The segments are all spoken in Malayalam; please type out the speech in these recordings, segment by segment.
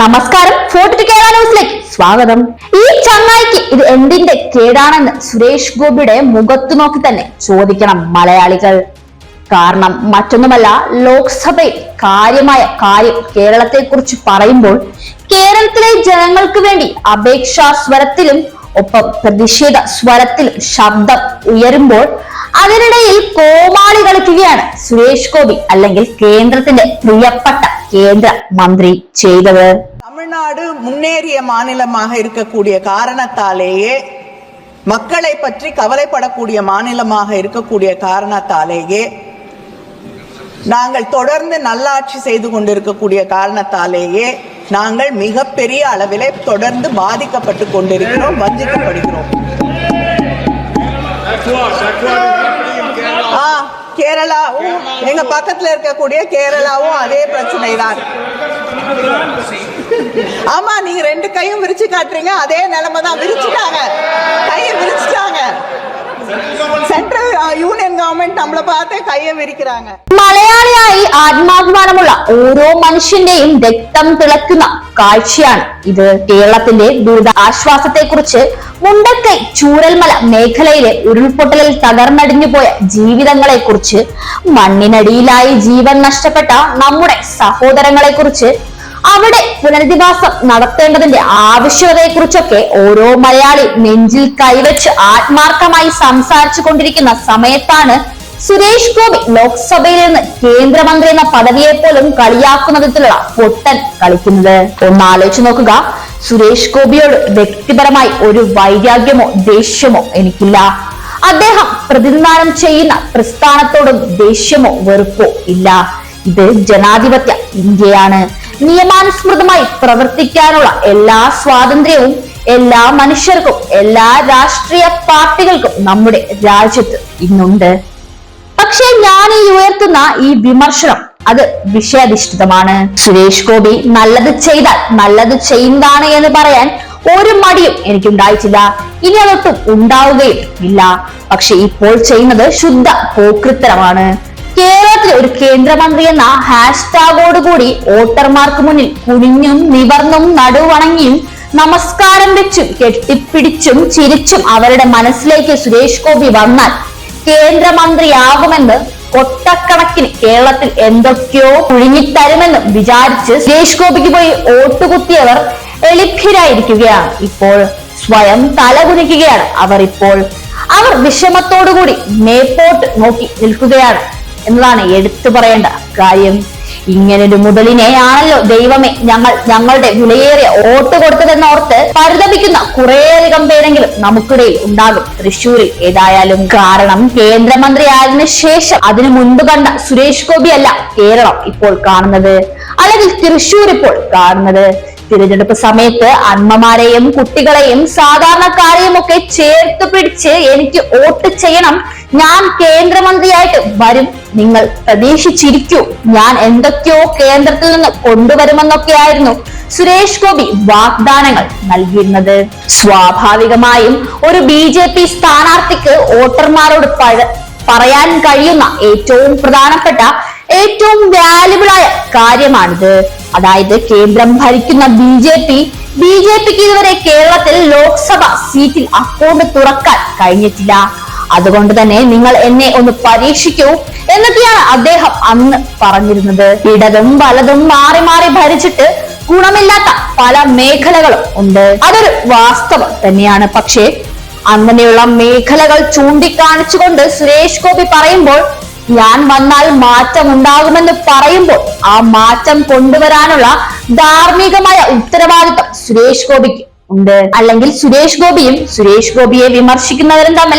നമസ്കാരം. ഫോർട്ട് കേരള ന്യൂസിലേക്ക് സ്വാഗതം. ഈ ചങ്ങായിക്ക് ഇത് എന്തിന്റെ കേടാണെന്ന് സുരേഷ് ഗോപിയുടെ മുഖത്തു നോക്കി തന്നെ ചോദിക്കണം മലയാളികൾ. കാരണം മറ്റൊന്നുമല്ല ലോക്സഭയിൽ കാര്യമായ കാര്യം കേരളത്തെ കുറിച്ച് പറയുമ്പോൾ കേരളത്തിലെ ജനങ്ങൾക്ക് വേണ്ടി അപേക്ഷാ സ്വരത്തിലും ഒപ്പം പ്രതിഷേധ സ്വരത്തിലും ശബ്ദം ഉയരുമ്പോൾ അതിനിടയിൽ കോമാളി കളിക്കുകയാണ് സുരേഷ് ഗോപി അല്ലെങ്കിൽ കേന്ദ്രത്തിന്റെ പ്രിയപ്പെട്ട കേന്ദ്ര മന്ത്രി ചെയ്തത് தமிழ்நாடு முன்னேறிய மாநிலமாக இருக்கக்கூடிய காரணத்தாலேயே மக்களை பற்றி கவலைப்படக்கூடிய மாநிலமாக இருக்கக்கூடிய காரணத்தாலேயே நாங்கள் தொடர்ந்து நல்லாட்சி செய்து கொண்டிருக்கக்கூடிய காரணத்தாலேயே நாங்கள் மிகப்பெரிய அளவிலே தொடர்ந்து பாதிக்கப்பட்டு கொண்டிருக்கிறோம் வஞ்சிக்கப்படுகிறோம் ஆ கேரளாவும் எங்க பக்கத்துல இருக்கக்கூடிய கேரளாவும் அதே பிரச்சனை தான் ஆமா நீங்க ரெண்டு கையும் விரிச்சு காட்டுறீங்க அதே நிலைமை தான் விரிச்சுட்டாங்க. கையை விரிச்சுட்டாங்க. சென்ட்ரல் யூனியன் கவர்மெண்ட் நம்மள பார்த்து கையை விரிக்கிறாங்க മലയാളിയായി ആത്മാഭിമാനമുള്ള ഓരോ മനുഷ്യന്റെയും രക്തം തിളക്കുന്ന കാഴ്ചയാണ് ഇത് കേരളത്തിന്റെ ദുരിത ആശ്വാസത്തെ കുറിച്ച് മുണ്ടക്കൈ ചൂരൽമല മേഖലയിലെ ഉരുൾപൊട്ടലിൽ തകർന്നടിഞ്ഞു പോയ ജീവിതങ്ങളെ കുറിച്ച് മണ്ണിനടിയിലായി ജീവൻ നഷ്ടപ്പെട്ട നമ്മുടെ സഹോദരങ്ങളെ കുറിച്ച് അവിടെ പുനരധിവാസം നടത്തേണ്ടതിന്റെ ആവശ്യകതയെ കുറിച്ചൊക്കെ ഓരോ മലയാളി നെഞ്ചിൽ കൈവച്ച് ആത്മാർത്ഥമായി സംസാരിച്ചു കൊണ്ടിരിക്കുന്ന സമയത്താണ് സുരേഷ് ഗോപി ലോക്സഭയിൽ നിന്ന് കേന്ദ്രമന്ത്രി എന്ന പദവിയെ പോലും കളിയാക്കുന്ന വിധത്തിലുള്ള പൊട്ടൻ കളിക്കുന്നത്. ഒന്ന് ആലോചിച്ച് നോക്കുക. സുരേഷ് ഗോപിയോട് വ്യക്തിപരമായി ഒരു വൈരാഗ്യമോ ദേഷ്യമോ എനിക്കില്ല. അദ്ദേഹം പ്രതിനിധാനം ചെയ്യുന്ന പ്രസ്ഥാനത്തോടും ദേഷ്യമോ വെറുപ്പോ ഇല്ല. ഇത് ജനാധിപത്യ ഇന്ത്യയാണ്. നിയമാനുസൃതമായി പ്രവർത്തിക്കാനുള്ള എല്ലാ സ്വാതന്ത്ര്യവും എല്ലാ മനുഷ്യർക്കും എല്ലാ രാഷ്ട്രീയ പാർട്ടികൾക്കും നമ്മുടെ രാജ്യത്ത് ഇന്നുണ്ട്. പക്ഷേ ഞാൻ ഈ ഉയർത്തുന്ന ഈ വിമർശനം അത് വിഷയാധിഷ്ഠിതമാണ്. സുരേഷ് ഗോപി നല്ലത് ചെയ്താൽ നല്ലത് ചെയ്യുന്നതാണ് എന്ന് പറയാൻ ഒരു മടിയും എനിക്കുണ്ടായിട്ടില്ല. ഇനി അതൊട്ടും ഉണ്ടാവുകയും ഇല്ല. പക്ഷെ ഇപ്പോൾ ചെയ്യുന്നത് ശുദ്ധ പോക്കൃത്തരമാണ് കേരളത്തിലെ ഒരു കേന്ദ്രമന്ത്രി എന്ന ഹാഷ്ടാഗോട് കൂടി വോട്ടർമാർക്ക് മുന്നിൽ കുനിഞ്ഞും നിവർന്നും നടുവണങ്ങിയും നമസ്കാരം വെച്ചും കെട്ടിപ്പിടിച്ചും ചിരിച്ചും അവരുടെ മനസ്സിലേക്ക് സുരേഷ് ഗോപി വന്നാൽ കേന്ദ്രമന്ത്രിയാകുമെന്ന് കൊട്ടക്കണക്കിന് കേരളത്തിൽ എന്തൊക്കെയോ കുഴുങ്ങിത്തരുമെന്നും വിചാരിച്ച് സുരേഷ് ഗോപിക്ക് പോയി ഓട്ടുകുത്തിയവർ എളിഭ്യരായിരിക്കുകയാണ് ഇപ്പോൾ സ്വയം തലകുനിക്കുകയാണ് അവർ ഇപ്പോൾ. അവർ വിഷമത്തോടുകൂടി മേപ്പോട്ട് നോക്കി നിൽക്കുകയാണ്. എന്നതാണ് എടുത്തു പറയേണ്ട കാര്യം. ഇങ്ങനൊരു മുതലിനെയാണല്ലോ ദൈവമേ ഞങ്ങൾ ഞങ്ങളുടെ വിലയേറിയ വോട്ട് കൊടുത്തതെന്നോർത്ത് പരിതപിക്കുന്ന കുറേയധികം പേരെങ്കിലും നമുക്കിടയിൽ ഉണ്ടാകും. തൃശ്ശൂരിൽ ഏതായാലും കാരണം കേന്ദ്രമന്ത്രിയായതിനു ശേഷം അതിനു മുൻപ് കണ്ട സുരേഷ് ഗോപി അല്ല കേരളം ഇപ്പോൾ കാണുന്നത്. അല്ലെങ്കിൽ തൃശ്ശൂർ ഇപ്പോൾ കാണുന്നത്. തിരഞ്ഞെടുപ്പ് സമയത്ത് അമ്മമാരെയും കുട്ടികളെയും സാധാരണക്കാരെയും ഒക്കെ ചേർത്ത് പിടിച്ച് എനിക്ക് വോട്ട് ചെയ്യണം. ഞാൻ കേന്ദ്രമന്ത്രിയായിട്ട് വരും. നിങ്ങൾ പ്രതീക്ഷിച്ചിരിക്കൂ. ഞാൻ എന്തൊക്കെയോ കേന്ദ്രത്തിൽ നിന്ന് കൊണ്ടുവരുമെന്നൊക്കെ ആയിരുന്നു സുരേഷ് ഗോപി വാഗ്ദാനങ്ങൾ നൽകിയിരുന്നത്. സ്വാഭാവികമായും ഒരു ബി ജെ പി സ്ഥാനാർത്ഥിക്ക് വോട്ടർമാരോട് പറയാൻ കഴിയുന്ന ഏറ്റവും പ്രധാനപ്പെട്ട ഏറ്റവും വാല്യുബിൾ ആയ കാര്യമാണിത്. അതായത് കേന്ദ്രം ഭരിക്കുന്ന B J P B J പിക്ക് ഇതുവരെ കേരളത്തിൽ ലോക്സഭ സീറ്റിൽ അക്കൗണ്ട് തുറക്കാൻ കഴിഞ്ഞിട്ടില്ല. അതുകൊണ്ട് തന്നെ നിങ്ങൾ എന്നെ ഒന്ന് പരീക്ഷിക്കൂ എന്നൊക്കെയാണ് അദ്ദേഹം അന്ന് പറഞ്ഞിരുന്നത്. ഇടതും വലതും മാറി മാറി ഭരിച്ചിട്ട് ഗുണമില്ലാത്ത പല മേഖലകളും ഉണ്ട്. അതൊരു വാസ്തവം തന്നെയാണ്. പക്ഷേ അങ്ങനെയുള്ള മേഖലകൾ ചൂണ്ടിക്കാണിച്ചുകൊണ്ട് സുരേഷ് ഗോപി പറയുമ്പോൾ ഞാൻ വന്നാൽ മാറ്റം ഉണ്ടാകുമെന്ന് പറയുമ്പോൾ ആ മാറ്റം കൊണ്ടുവരാനുള്ള ധാർമ്മികമായ ഉത്തരവാദിത്വം സുരേഷ് ഗോപിക്ക് ഉണ്ട്. അല്ലെങ്കിൽ സുരേഷ് ഗോപിയും സുരേഷ് ഗോപിയെ വിമർശിക്കുന്നവരും തമ്മിൽ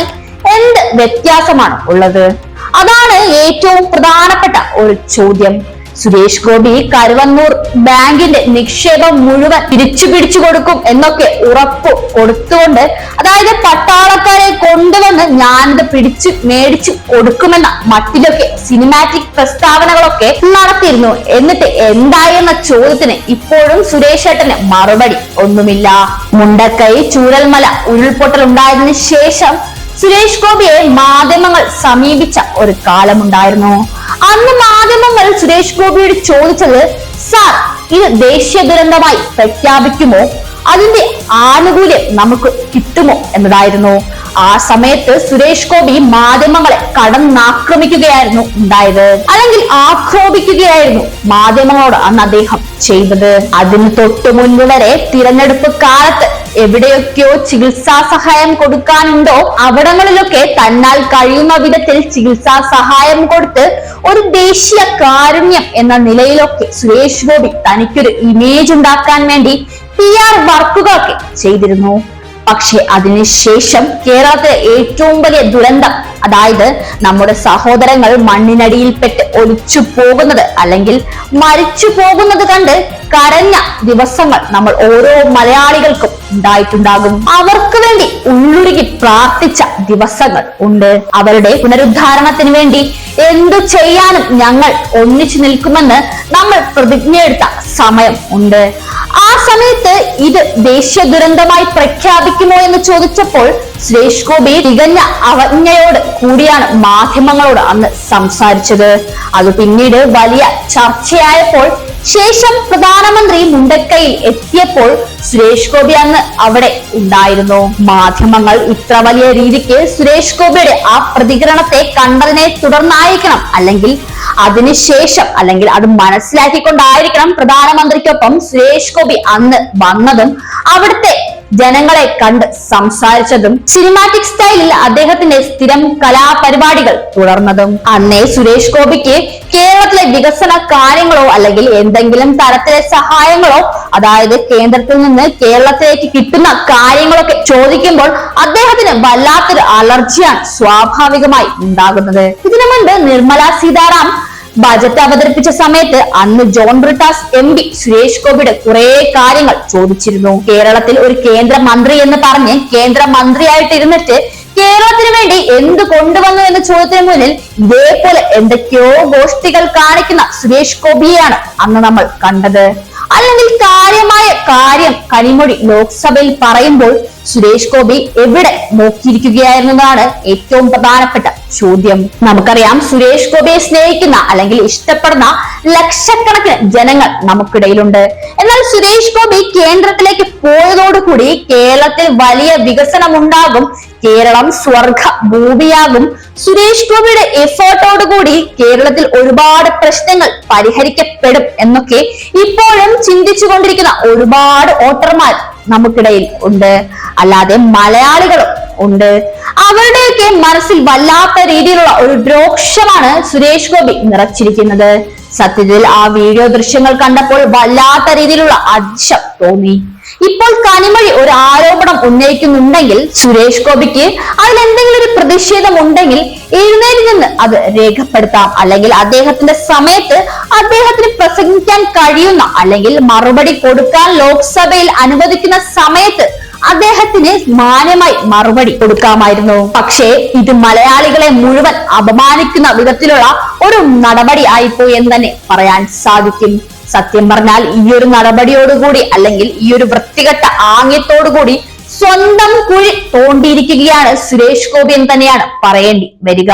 എന്ത് വ്യത്യാസമാണ് ഉള്ളത്? അതാണ് ഏറ്റവും പ്രധാനപ്പെട്ട ഒരു ചോദ്യം. സുരേഷ് ഗോപി കരുവന്നൂർ ബാങ്കിന്റെ നിക്ഷേപം മുഴുവൻ തിരിച്ചു പിടിച്ചു കൊടുക്കും എന്നൊക്കെ ഉറപ്പ് കൊടുത്തുകൊണ്ട് അതായത് പട്ടാളക്കാരെ കൊണ്ടുവന്ന് ഞാനിത് പിടിച്ചു മേടിച്ചു കൊടുക്കുമെന്ന മട്ടിലൊക്കെ സിനിമാറ്റിക് പ്രസ്താവനകളൊക്കെ നടത്തിയിരുന്നു. എന്നിട്ട് എന്തായെന്ന ചോദ്യത്തിന് ഇപ്പോഴും സുരേഷ് ഏട്ടന് മറുപടി ഒന്നുമില്ല. മുണ്ടക്കൈ ചൂരൽമല ഉരുൾപൊട്ടൽ ഉണ്ടായതിനു ശേഷം സുരേഷ് ഗോപിയെ മാധ്യമങ്ങൾ സമീപിച്ച ഒരു കാലമുണ്ടായിരുന്നു. അന്ന് മാധ്യമങ്ങൾ സുരേഷ് ഗോപിയോട് ചോദിച്ചത് സാർ ഇത് ദേശീയ ദുരന്തമായി പ്രഖ്യാപിക്കുമോ? അതിന്റെ ആനുകൂല്യം നമുക്ക് കിട്ടുമോ? എന്നതായിരുന്നു. ആ സമയത്ത് സുരേഷ് ഗോപി മാധ്യമങ്ങളെ കടന്നാക്രമിക്കുകയായിരുന്നു ഉണ്ടായത്. അല്ലെങ്കിൽ ആക്രോപിക്കുകയായിരുന്നു മാധ്യമങ്ങളോട് അന്ന് അദ്ദേഹം ചെയ്തത്. അതിന് തൊട്ടു മുൻപ് വരെ തിരഞ്ഞെടുപ്പ് കാലത്ത് എവിടെയൊക്കെയോ ചികിത്സാ സഹായം കൊടുക്കാനുണ്ടോ അവിടങ്ങളിലൊക്കെ തന്നാൽ കഴിയുന്ന വിധത്തിൽ ചികിത്സാ സഹായം കൊടുത്ത് ഒരു ദേശീയ കാരുണ്യം എന്ന നിലയിലൊക്കെ സുരേഷ് ഗോപി തനിക്കൊരു ഇമേജ് ഉണ്ടാക്കാൻ വേണ്ടി പി ആർ വർക്കുകളൊക്കെ ചെയ്തിരുന്നു. പക്ഷെ അതിനുശേഷം കേരളത്തിലെ ഏറ്റവും വലിയ ദുരന്തം അതായത് നമ്മുടെ സഹോദരങ്ങൾ മണ്ണിനടിയിൽപ്പെട്ട് ഒലിച്ചു പോകുന്നത് അല്ലെങ്കിൽ മരിച്ചു പോകുന്നത് കണ്ട് കരഞ്ഞ ദിവസങ്ങൾ നമ്മൾ ഓരോ മലയാളികൾക്കും ഉണ്ടായിട്ടുണ്ടാകും. അവർക്ക് വേണ്ടി ഉള്ളുരുകി പ്രാർത്ഥിച്ച ദിവസങ്ങൾ ഉണ്ട്. അവരുടെ പുനരുദ്ധാരണത്തിന് വേണ്ടി എന്തു ചെയ്യാനും ഞങ്ങൾ ഒന്നിച്ചു നിൽക്കുമെന്ന് നമ്മൾ പ്രതിജ്ഞയെടുത്ത സമയം ഉണ്ട്. ആ സമയത്ത് ഇത് ദേശീയ ദുരന്തമായി പ്രഖ്യാപിക്കുമോ എന്ന് ചോദിച്ചപ്പോൾ സുരേഷ് ഗോപി തികഞ്ഞ അവജ്ഞയോട് കൂടിയാണ് മാധ്യമങ്ങളോട് അന്ന് സംസാരിച്ചത്. അത് പിന്നീട് വലിയ ചർച്ചയായപ്പോൾ ശേഷം പ്രധാനമന്ത്രി മുണ്ടക്കയിൽ എത്തിയപ്പോൾ സുരേഷ് ഗോപി അന്ന് അവിടെ ഉണ്ടായിരുന്നു. മാധ്യമങ്ങൾ ഇത്ര വലിയ രീതിക്ക് സുരേഷ് ഗോപിയുടെ ആ പ്രതികരണത്തെ കണ്ടതിനെ തുടർന്നായിരിക്കണം അല്ലെങ്കിൽ അതിനുശേഷം അല്ലെങ്കിൽ അത് മനസ്സിലാക്കിക്കൊണ്ടായിരിക്കണം പ്രധാനമന്ത്രിക്കൊപ്പം സുരേഷ് ഗോപി അന്ന് വന്നതും അവിടുത്തെ ജനങ്ങളെ കണ്ട് സംസാരിച്ചതും സിനിമാറ്റിക് സ്റ്റൈലിൽ അദ്ദേഹത്തിന്റെ സ്ഥിരം കലാപരിപാടികൾ തുടർന്നതും അന്നേ സുരേഷ് ഗോപിക്ക് കേരളത്തിലെ വികസന കാര്യങ്ങളോ അല്ലെങ്കിൽ എന്തെങ്കിലും തരത്തിലെ സഹായങ്ങളോ അതായത് കേന്ദ്രത്തിൽ നിന്ന് കേരളത്തിലേക്ക് കിട്ടുന്ന കാര്യങ്ങളൊക്കെ ചോദിക്കുമ്പോൾ അദ്ദേഹത്തിന് വല്ലാത്തൊരു അലർജിയാണ് സ്വാഭാവികമായി ഉണ്ടാകുന്നത്. ഇതിനു മുൻപ് നിർമ്മല സീതാറാം ബജറ്റ് അവതരിപ്പിച്ച സമയത്ത് അന്ന് John Brittas M P Suresh ഗോപിയുടെ കുറെ കാര്യങ്ങൾ ചോദിച്ചിരുന്നു. കേരളത്തിൽ ഒരു കേന്ദ്ര മന്ത്രി എന്ന് പറഞ്ഞ് കേന്ദ്ര മന്ത്രിയായിട്ടിരുന്നിട്ട് കേരളത്തിന് വേണ്ടി എന്ത് കൊണ്ടുവന്നു എന്ന ചോദ്യത്തിന് മുന്നിൽ ഇതേപോലെ എന്തൊക്കെയോ ഗോഷ്ഠികൾ കാണിക്കുന്ന സുരേഷ് ഗോപിയെയാണ് അന്ന് നമ്മൾ കണ്ടത്. അല്ലെങ്കിൽ കാര്യമായ കാര്യം കനിമൊഴി ലോക്സഭയിൽ പറയുമ്പോൾ സുരേഷ് ഗോപി എവിടെ നോക്കിയിരിക്കുകയായിരുന്നതാണ് ഏറ്റവും പ്രധാനപ്പെട്ട ചോദ്യം. നമുക്കറിയാം സുരേഷ് ഗോപിയെ സ്നേഹിക്കുന്ന അല്ലെങ്കിൽ ഇഷ്ടപ്പെടുന്ന ലക്ഷക്കണക്കിന് ജനങ്ങൾ നമുക്കിടയിലുണ്ട്. എന്നാൽ സുരേഷ് ഗോപി കേന്ദ്രത്തിലേക്ക് പോയതോടുകൂടി കേരളത്തിൽ വലിയ വികസനം ഉണ്ടാകും കേരളം സ്വർഗ ഭൂമിയാകും. സുരേഷ് ഗോപിയുടെ എഫേർട്ടോടുകൂടി കേരളത്തിൽ ഒരുപാട് പ്രശ്നങ്ങൾ പരിഹരിക്കപ്പെടും എന്നൊക്കെ ഇപ്പോഴും ചിന്തിച്ചുകൊണ്ടിരിക്കുന്ന ഒരുപാട് വോട്ടർമാർ നമുക്കിടയിൽ ഉണ്ട്. അല്ലാതെ മലയാളികളും ഉണ്ട്. അവരുടെയൊക്കെ മനസ്സിൽ വല്ലാത്ത രീതിയിലുള്ള ഒരു രോക്ഷമാണ് സുരേഷ് ഗോപി നിറച്ചിരിക്കുന്നത്. സത്യത്തിൽ ആ വീഡിയോ ദൃശ്യങ്ങൾ കണ്ടപ്പോൾ വല്ലാത്ത രീതിയിലുള്ള അരിശം തോന്നി. ഇപ്പോൾ കനിമൊഴി ഒരു ആരോപണം ഉന്നയിക്കുന്നുണ്ടെങ്കിൽ സുരേഷ് ഗോപിക്ക് അതിൽ എന്തെങ്കിലും ഒരു പ്രതിഷേധം ഉണ്ടെങ്കിൽ എഴുന്നേറ്റ് നിന്ന് അത് രേഖപ്പെടുത്താം. അല്ലെങ്കിൽ അദ്ദേഹത്തിന്റെ സമയത്ത് അദ്ദേഹത്തിന് പ്രസംഗിക്കാൻ കഴിയുന്ന അല്ലെങ്കിൽ മറുപടി കൊടുക്കാൻ ലോക്സഭയിൽ അനുവദിക്കുന്ന സമയത്ത് അദ്ദേഹത്തിന് മാന്യമായി മറുപടി കൊടുക്കാമായിരുന്നു. പക്ഷേ ഇത് മലയാളികളെ മുഴുവൻ അപമാനിക്കുന്ന വിധത്തിലുള്ള ഒരു നടപടി ആയിപ്പോയി എന്ന് തന്നെ പറയാൻ സാധിക്കും. സത്യം പറഞ്ഞാൽ ഈ ഒരു നടപടിയോടുകൂടി അല്ലെങ്കിൽ ഈ ഒരു വൃത്തികെട്ട ആംഗ്യത്തോടുകൂടി സ്വന്തം കുഴി തോണ്ടിയിരിക്കുകയാണ് സുരേഷ് ഗോപി എന്ന് തന്നെയാണ് പറയേണ്ടി വരിക.